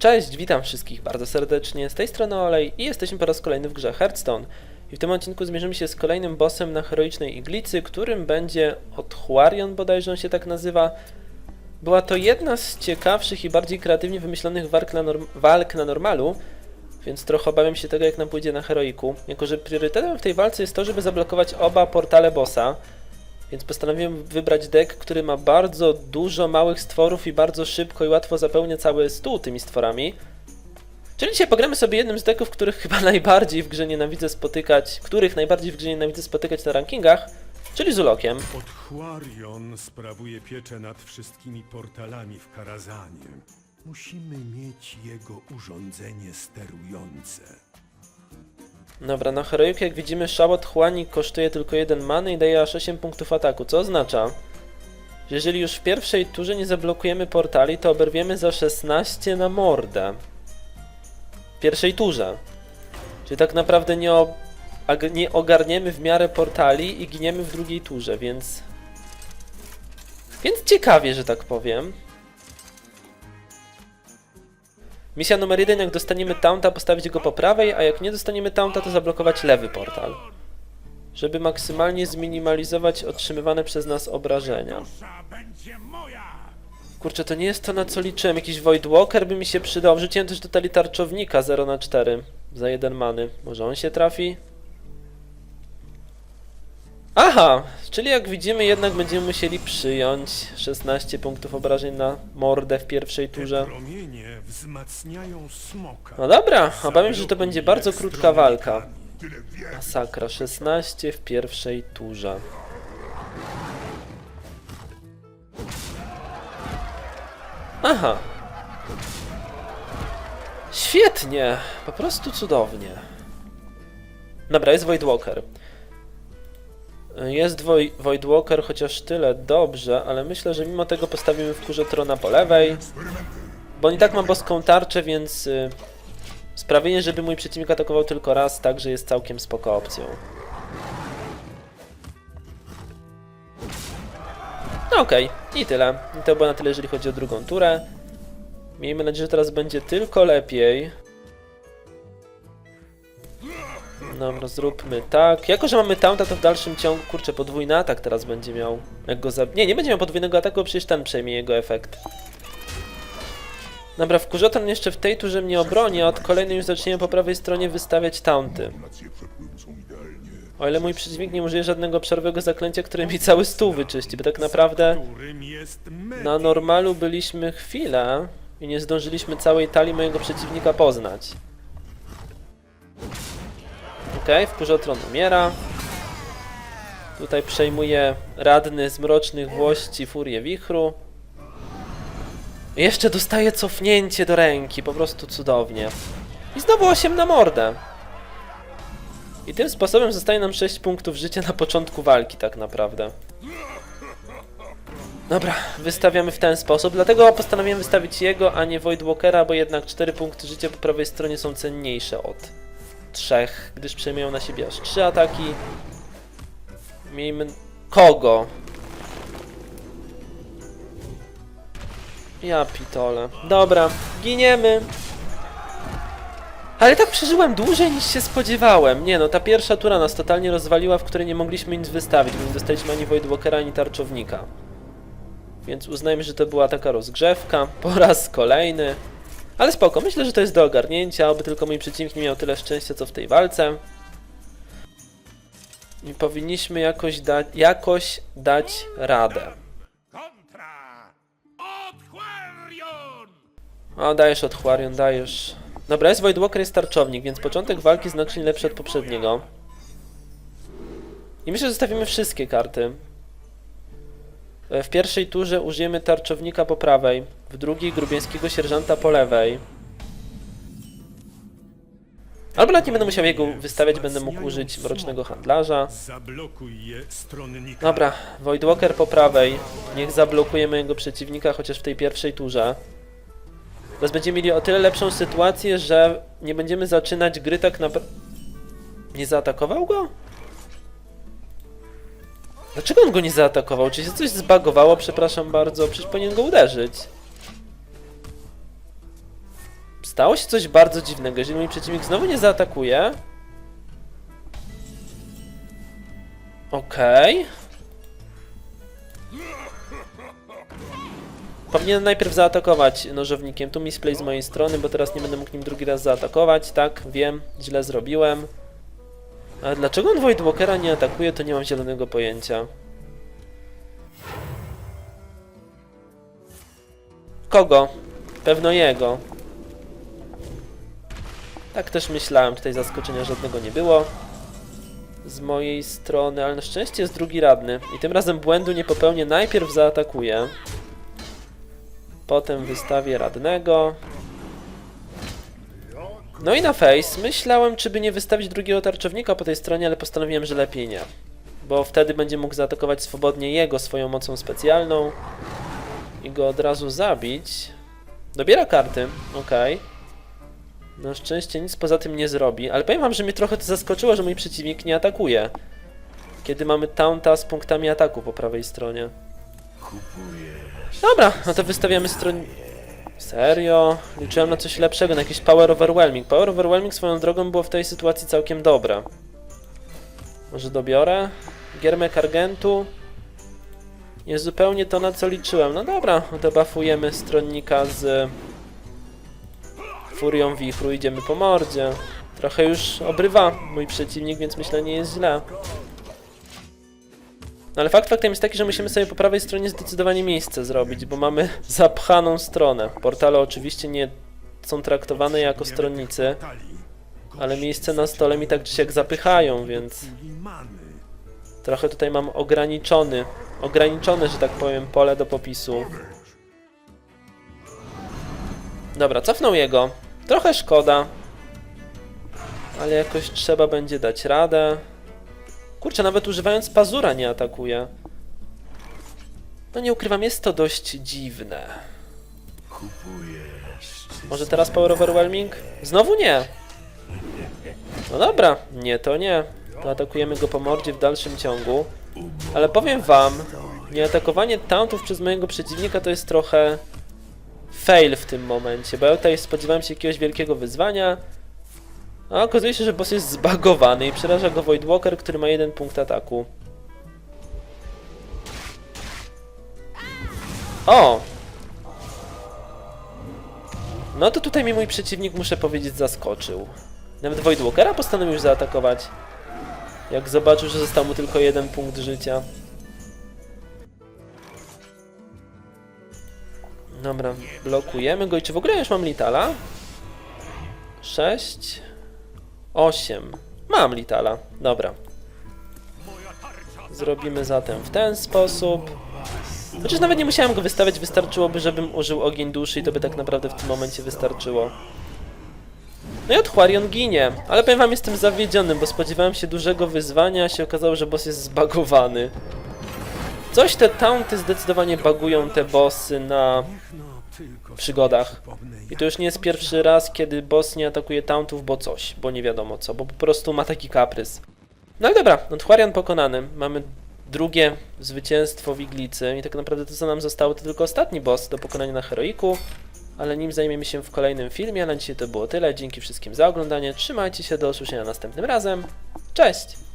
Cześć, witam wszystkich bardzo serdecznie. Z tej strony Olej i jesteśmy po raz kolejny w grze Hearthstone. I w tym odcinku zmierzymy się z kolejnym bossem na heroicznej iglicy, którym będzie Otchłarion, bodajże on się tak nazywa. Była to jedna z ciekawszych i bardziej kreatywnie wymyślonych walk na, walk na normalu, więc trochę obawiam się tego, jak nam pójdzie na heroiku. Jako, że priorytetem w tej walce jest to, żeby zablokować oba portale bossa, więc postanowiłem wybrać deck, który ma bardzo dużo małych stworów i bardzo szybko i łatwo zapełnia cały stół tymi stworami. Czyli dzisiaj pogramy sobie jednym z decków, których chyba najbardziej w grze nienawidzę spotykać, których najbardziej w grze nienawidzę spotykać na rankingach, czyli Zulokiem. Otchłarion sprawuje pieczę nad wszystkimi portalami w Karazanie. Musimy mieć jego urządzenie sterujące. Dobra, na heroiku jak widzimy szałot chłani kosztuje tylko 1 many i daje aż 8 punktów ataku, co oznacza, że jeżeli już w pierwszej turze nie zablokujemy portali, to oberwiemy za 16 na mordę. W pierwszej turze. Czyli tak naprawdę nie, nie ogarniemy w miarę portali i giniemy w drugiej turze, więc... Więc ciekawie, że tak powiem. Misja numer jeden, jak dostaniemy taunta, postawić go po prawej, a jak nie dostaniemy taunta, to zablokować lewy portal. Żeby maksymalnie zminimalizować otrzymywane przez nas obrażenia. Kurczę, to nie jest to na co liczyłem. Jakiś Void Walker by mi się przydał. Wrzuciłem też do tali tarczownika 0 na 4 za 1 many. Może on się trafi? Aha! Czyli jak widzimy, jednak będziemy musieli przyjąć 16 punktów obrażeń na mordę w pierwszej turze. Promienie wzmacniają smoka. No dobra, obawiam się, że to będzie bardzo krótka walka. Masakra, 16 w pierwszej turze. Aha. Świetnie, po prostu cudownie. Dobra, jest Void Walker. Jest Woj- Void Walker, chociaż tyle dobrze, ale myślę, że mimo tego postawimy w kurze trona po lewej. Bo i tak ma boską tarczę, więc y, Sprawienie, żeby mój przeciwnik atakował tylko raz, także jest całkiem spoko opcją. No okej, i tyle. I to było na tyle, jeżeli chodzi o drugą turę. Miejmy nadzieję, że teraz będzie tylko lepiej. Dobra, zróbmy tak. Jako, że mamy taunta, to w dalszym ciągu, kurczę, podwójny atak teraz będzie miał. Jak go za... Nie, nie będzie miał podwójnego ataku, bo przecież ten przejmie jego efekt. Dobra, wkurzotan jeszcze w tej turze mnie obroni, a od kolejnej już zaczniemy po prawej stronie wystawiać taunty. O ile mój przeciwnik nie użyje żadnego obszarowego zaklęcia, które mi cały stół wyczyści, bo tak naprawdę na normalu byliśmy chwilę i nie zdążyliśmy całej talii mojego przeciwnika poznać. Okej, okay, wkurzotron umiera. Tutaj przejmuje radny z mrocznych włości Furię Wichru. Jeszcze dostaje cofnięcie do ręki, po prostu cudownie. I znowu 8 na mordę. I tym sposobem zostaje nam 6 punktów życia na początku walki, tak naprawdę. Dobra, wystawiamy w ten sposób, dlatego postanowiłem wystawić jego, a nie Void Walkera, bo jednak 4 punkty życia po prawej stronie są cenniejsze od 3, gdyż przejmują na siebie aż 3 ataki. Miejmy... Kogo? Ja pitole. Dobra, giniemy. Ale tak przeżyłem dłużej niż się spodziewałem. Nie no, ta pierwsza tura nas totalnie rozwaliła, w której nie mogliśmy nic wystawić, bo nie dostaliśmy ani Voidwalkera, ani tarczownika. Więc uznajmy, że to była taka rozgrzewka. Po raz kolejny. Ale spoko, myślę, że to jest do ogarnięcia, aby tylko mój przeciwnik nie miał tyle szczęścia, co w tej walce. I powinniśmy jakoś, da jakoś dać radę. O, dajesz od Huarion, dajesz. Dobra, jest Void Walker, jest tarczownik, więc początek walki znacznie lepszy od poprzedniego. I myślę, że zostawimy wszystkie karty. W pierwszej turze użyjemy tarczownika po prawej, w drugiej grubieńskiego sierżanta po lewej. Albo nawet nie będę musiał jego wystawiać, będę mógł użyć mrocznego handlarza. Dobra, Void Walker po prawej. Niech zablokuje mojego przeciwnika, chociaż w tej pierwszej turze. Teraz będziemy mieli o tyle lepszą sytuację, że nie będziemy zaczynać gry tak. Nie zaatakował go? Dlaczego on go nie zaatakował? Czy się coś zbagowało? Przepraszam bardzo. Przecież powinien go uderzyć. Stało się coś bardzo dziwnego. Jeżeli mój przeciwnik znowu nie zaatakuje... Okej. Powinienem najpierw zaatakować nożownikiem. Tu misplay z mojej strony, bo teraz nie będę mógł nim drugi raz zaatakować. Tak, wiem, źle zrobiłem. Ale dlaczego on Voidwalkera nie atakuje, to nie mam zielonego pojęcia. Kogo? Pewno jego. Tak też myślałem, tutaj zaskoczenia żadnego nie było. Z mojej strony, ale na szczęście jest drugi radny. I tym razem błędu nie popełnię, najpierw zaatakuję. Potem wystawię radnego. No i na face. Myślałem, czy by nie wystawić drugiego tarczownika po tej stronie, ale postanowiłem, że lepiej nie. Bo wtedy będzie mógł zaatakować swobodnie jego swoją mocą specjalną i go od razu zabić. Dobiera karty, okej. Na szczęście nic poza tym nie zrobi, ale powiem wam, że mnie trochę to zaskoczyło, że mój przeciwnik nie atakuje. Kiedy mamy taunta z punktami ataku po prawej stronie. Dobra, no to wystawiamy stron... Serio? Liczyłem na coś lepszego, na jakiś Power Overwhelming. Power Overwhelming swoją drogą było w tej sytuacji całkiem dobre. Może dobiorę? Giermek Argentu. Jest zupełnie to, na co liczyłem. No dobra, debufujemy stronnika z Furią Wichru, idziemy po mordzie. Trochę już obrywa mój przeciwnik, więc myślę, nie jest źle. No ale fakt faktem jest taki, że musimy sobie po prawej stronie zdecydowanie miejsce zrobić, bo mamy zapchaną stronę. Portale oczywiście nie są traktowane jako stronnicy, ale miejsce na stole mi tak czy siak zapychają, więc trochę tutaj mam ograniczony, ograniczone, że tak powiem, pole do popisu. Dobra, cofnął jego. Trochę szkoda, ale jakoś trzeba będzie dać radę. Kurczę, nawet używając pazura nie atakuje. No nie ukrywam, jest to dość dziwne. Może teraz Power Overwhelming? Znowu nie. No dobra, nie to nie. To atakujemy go po mordzie w dalszym ciągu. Ale powiem wam, nieatakowanie tauntów przez mojego przeciwnika to jest trochę fail w tym momencie, bo ja tutaj spodziewałem się jakiegoś wielkiego wyzwania, a okazuje się, że boss jest zbagowany i przeraża go Voidwalker, który ma jeden punkt ataku. O! No to tutaj mi mój przeciwnik, muszę powiedzieć, zaskoczył. Nawet Voidwalkera postanowił już zaatakować. Jak zobaczył, że został mu tylko jeden punkt życia. Dobra, blokujemy go. I czy w ogóle już mam Litala? 6, 8. Mam Litala. Dobra. Zrobimy zatem w ten sposób. Chociaż nawet nie musiałem go wystawiać, wystarczyłoby, żebym użył ogień duszy i to by tak naprawdę w tym momencie wystarczyło. No i Otchłarion ginie, ale powiem wam, jestem zawiedziony, bo spodziewałem się dużego wyzwania, a się okazało, że boss jest zbagowany. Coś te taunty zdecydowanie bagują te bossy na przygodach. I to już nie jest pierwszy raz, kiedy boss nie atakuje tauntów, bo coś, bo nie wiadomo co, bo po prostu ma taki kaprys. No ale dobra, Otchłarion pokonany. Mamy drugie zwycięstwo w Iglicy i tak naprawdę to co nam zostało to tylko ostatni boss do pokonania na Heroiku, ale nim zajmiemy się w kolejnym filmie, na dzisiaj to było tyle. Dzięki wszystkim za oglądanie, trzymajcie się, do usłyszenia następnym razem. Cześć!